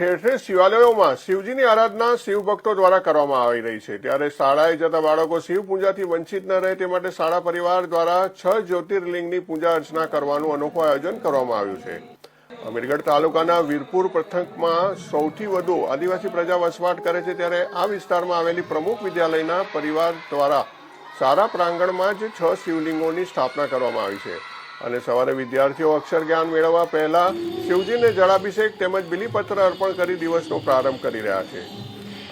ઠેર ઠેર શિવાલયોમાં શિવજીની આરાધના શિવ ભક્તો દ્વારા કરવામાં આવી રહી છે. ત્યારે શાળાએ જતા બાળકો શિવ પૂજાથી વંચિત ન રહે તે માટે શાળા પરિવાર દ્વારા છ જ્યોતિર્લિંગની પૂજા અર્ચના કરવાનું અનોખું આયોજન કરવામાં આવ્યું છે. અમીરગઢ તાલુકાના વીરપુર પ્રથકમાં સૌથી વધુ આદિવાસી પ્રજા વસવાટ કરે છે ત્યારે આ વિસ્તારમાં આવેલી પ્રમુખ વિદ્યાલયના પરિવાર દ્વારા સારા પ્રાંગણમાં જ છ શિવલિંગોની સ્થાપના કરવામાં આવી છે. અને સવારે વિદ્યાર્થીઓ અક્ષર જ્ઞાન મેળવવા પહેલા શિવજીને જળાભિષેક તેમજ બિલીપત્ર અર્પણ કરી દિવસનો પ્રારંભ કરી રહ્યા છે.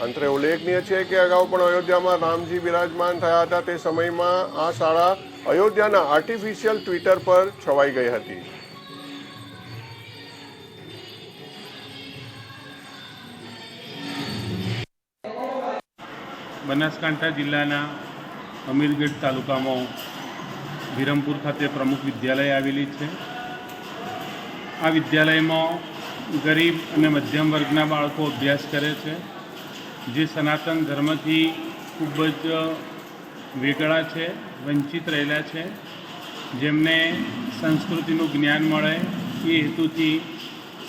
અંતરે ઉલ્લેખનીય છે કે અગાઉ પણ અયોધ્યામાં રામજી બિરાજમાન થયા હતા તે સમયમાં આ શાળા અયોધ્યાના આર્ટિફિશિયલ ટ્વિટર પર છવાઈ ગઈ હતી. બનાસકાંઠા જિલ્લાના અમીરગઢ તાલુકામાં વિરમપુર ખાતે પ્રમુખ વિદ્યાલય આવેલી છે. આ વિદ્યાલયમાં ગરીબ અને મધ્યમ વર્ગના બાળકો અભ્યાસ કરે છે. જે સનાતન ધર્મથી ખૂબ જ વેગળા છે, વંચિત રહેલા છે. જેમને સંસ્કૃતિનું જ્ઞાન મળે એ હેતુથી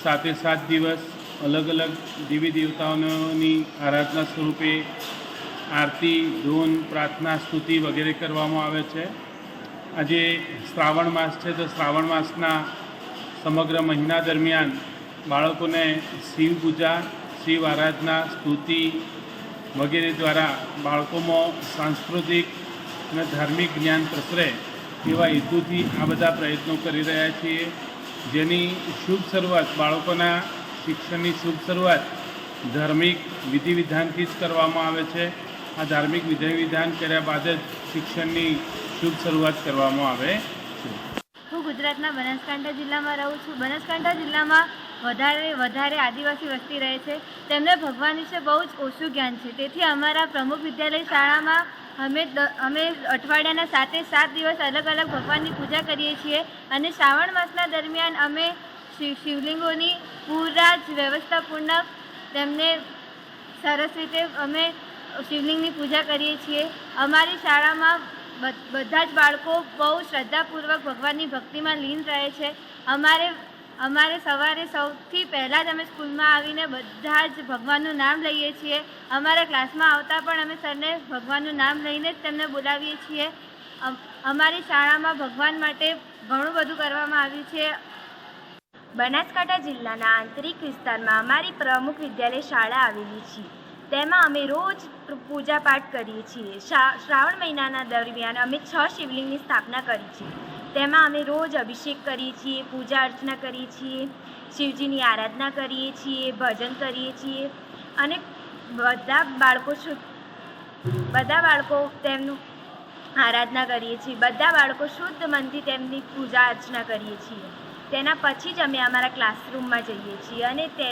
સાતે સાત દિવસ અલગ અલગ દેવી દેવતાઓની આરાધના સ્વરૂપે આરતી, ધૂન, પ્રાર્થના, સ્તુતિ વગેરે કરવામાં આવે છે. આજે શ્રાવણ માસ છે તો શ્રાવણ માસના સમગ્ર મહિના દરમિયાન બાળકોને શિવ પૂજા, શિવ આરાધના, સ્તુતિ વગેરે દ્વારા બાળકોમાં સાંસ્કૃતિક અને ધાર્મિક જ્ઞાન પ્રસરે એવા હેતુથી આ બધા પ્રયત્નો કરી રહ્યા છીએ. જેની શુભ શરૂઆત, બાળકોના શિક્ષણની શુભ શરૂઆત ધાર્મિક વિધિ વિધાનથી જ કરવામાં આવે છે. આ ધાર્મિક વિધિ વિધાન કર્યા બાદ જ શિક્ષણની શુભ શરૂઆત કરવામાં આવે છે. હું ગુજરાતના બનાસકાંઠા જિલ્લામાં રહું છું. બનાસકાંઠા જિલ્લામાં વધારે વધારે આદિવાસી વસ્તી રહે છે. તેમને ભગવાન વિશે બહુ જ ઓછું જ્ઞાન છે. તેથી અમારા પ્રમુખ વિદ્યાલય શાળામાં અમે અમે અઠવાડિયાના સાતે સાત દિવસ અલગ અલગ ભગવાનની પૂજા કરીએ છીએ અને શ્રાવણ માસના દરમિયાન અમે શિવ, શિવલિંગોની પૂરા જ વ્યવસ્થાપૂર્ણક તેમને સરસ રીતે અમે શિવલિંગની પૂજા કરીએ છીએ. અમારી શાળામાં બધા જ બાળકો બહુ શ્રદ્ધાપૂર્વક ભગવાનની ભક્તિમાં લીન રહે છે. અમારે અમારે સવારે સૌથી પહેલાં જ અમે સ્કૂલમાં આવીને બધા જ ભગવાનનું નામ લઈએ છીએ. અમારા ક્લાસમાં આવતા પણ અમે સરને ભગવાનનું નામ લઈને જ તેમને બોલાવીએ છીએ. અમ- અમારી શાળામાં ભગવાન માટે ઘણું બધું કરવામાં આવ્યું છે. બનાસકાંઠા જિલ્લાના આંતરિક વિસ્તારમાં અમારી પ્રમુખ વિદ્યાલય શાળા આવેલી છે. તેમાં અમે રોજ પૂજાપાઠ પૂજા પાઠ કરીએ છીએ. શ્રાવણ મહિનાના દરમિયાન અમે છ શિવલિંગની સ્થાપના કરી છે. તેમાં અમે રોજ અભિષેક કરીએ છીએ, પૂજા અર્ચના કરીએ છીએ, શિવજીની આરાધના કરીએ છીએ, ભજન કરીએ છીએ અને બધા બાળકો બધા બાળકો તેમનું આરાધના કરીએ છીએ. બધા બાળકો શુદ્ધ મનથી તેમની પૂજા અર્ચના કરીએ છીએ. તેના પછી જ અમે અમારા ક્લાસરૂમમાં જઈએ છીએ અને તે